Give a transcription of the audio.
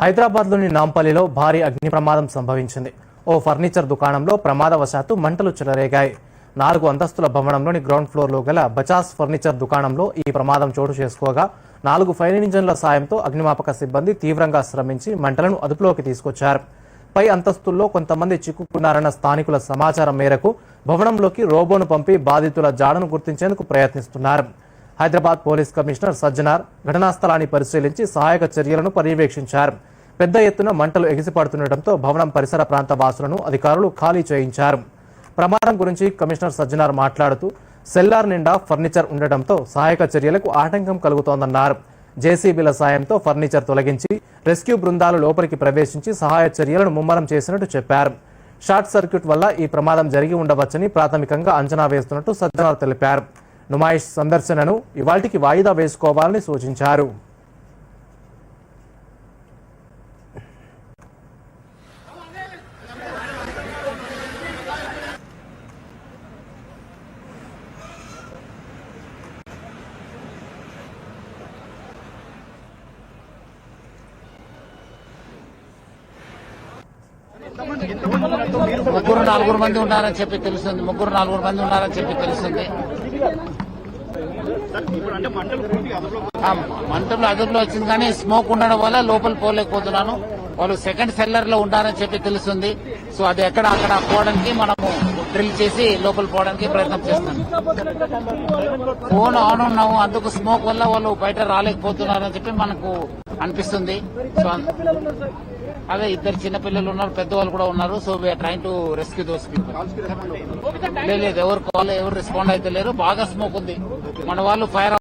హైదరాబాద్లోని నాంపల్లిలో భారీ అగ్ని ప్రమాదం సంభవించింది. ఓ ఫర్నిచర్ దుకాణంలో ప్రమాదవశాత్తు మంటలు చెలరేగాయి. నాలుగు అంతస్తుల భవనంలోని గ్రౌండ్ ఫ్లోర్లో గల బజాజ్ ఫర్నిచర్ దుకాణంలో ఈ ప్రమాదం చోటు చేసుకోగా నాలుగు ఫైర్ ఇంజన్ల సాయంతో అగ్నిమాపక సిబ్బంది తీవ్రంగా శ్రమించి మంటలను అదుపులోకి తీసుకొచ్చారు. పై అంతస్తుల్లో కొంతమంది చిక్కుకున్నారన్న స్థానికుల సమాచారం మేరకు భవనంలోకి రోబోను పంపి బాధితుల జాడను గుర్తించేందుకు ప్రయత్నిస్తున్నారు. హైదరాబాద్ పోలీస్ కమిషనర్ సజ్జనార్ ఘటనా స్థలాన్ని పరిశీలించి సహాయక చర్యలను పర్యవేక్షించారు. పెద్ద ఎత్తున మంటలు ఎగిసిపడుతుండటంతో భవనం పరిసర ప్రాంత వాసులను అధికారులు ఖాళీ చేయించారు. ప్రమాదం గురించి కమిషనర్ సజ్జనార్ మాట్లాడుతూ సెల్లార్ నిండా ఫర్నిచర్ ఉండటంతో సహాయక చర్యలకు ఆటంకం కలుగుతోందన్నారు. జేసీబీల సాయంతో ఫర్నిచర్ తొలగించి రెస్క్యూ బృందాలు లోపలికి ప్రవేశించి సహాయ చర్యలను ముమ్మరం చేసినట్టు చెప్పారు. షార్ట్ సర్క్యూట్ వల్ల ఈ ప్రమాదం జరిగి ఉండవచ్చని ప్రాథమికంగా అంచనా వేస్తున్నట్టు సజ్జనార్ తెలిపారు. నుమాయిష్ సందర్శనను ఇవాల్టికి వాయిదా వేసుకోవాలని సూచించారు. ముగ్గురు నలుగురు మంది ఉన్నారని చెప్పి తెలుస్తుంది. ముగ్గురు నలుగురు మంది ఉన్నారని చెప్పి తెలుస్తుంది. మంటలు అదుపులో వచ్చింది కానీ స్మోక్ ఉండడం వల్ల లోపల పోలేకపోతున్నాను. వాళ్ళు సెకండ్ సెల్లర్లో ఉన్నారని చెప్పి తెలుస్తుంది. సో అది ఎక్కడ అక్కడ పోవడానికి మనము డ్రిల్ చేసి లోపల పోవడానికి ప్రయత్నం చేస్తున్నాను. ఫోన్ ఆన్ ఉన్నాము అందుకు స్మోక్ వల్ల వాళ్ళు బయట రాలేకపోతున్నారని చెప్పి మనకు అనిపిస్తుంది. అదే ఇద్దరు చిన్న పిల్లలు ఉన్నారు పెద్దవాళ్ళు కూడా ఉన్నారు so we are trying to rescue those people లేదు ఎవరు కాల్ ఎవరు రెస్పాండ్ అయితే లేరు. బాగా స్మోక్ ఉంది. మన వాళ్ళు ఫైర్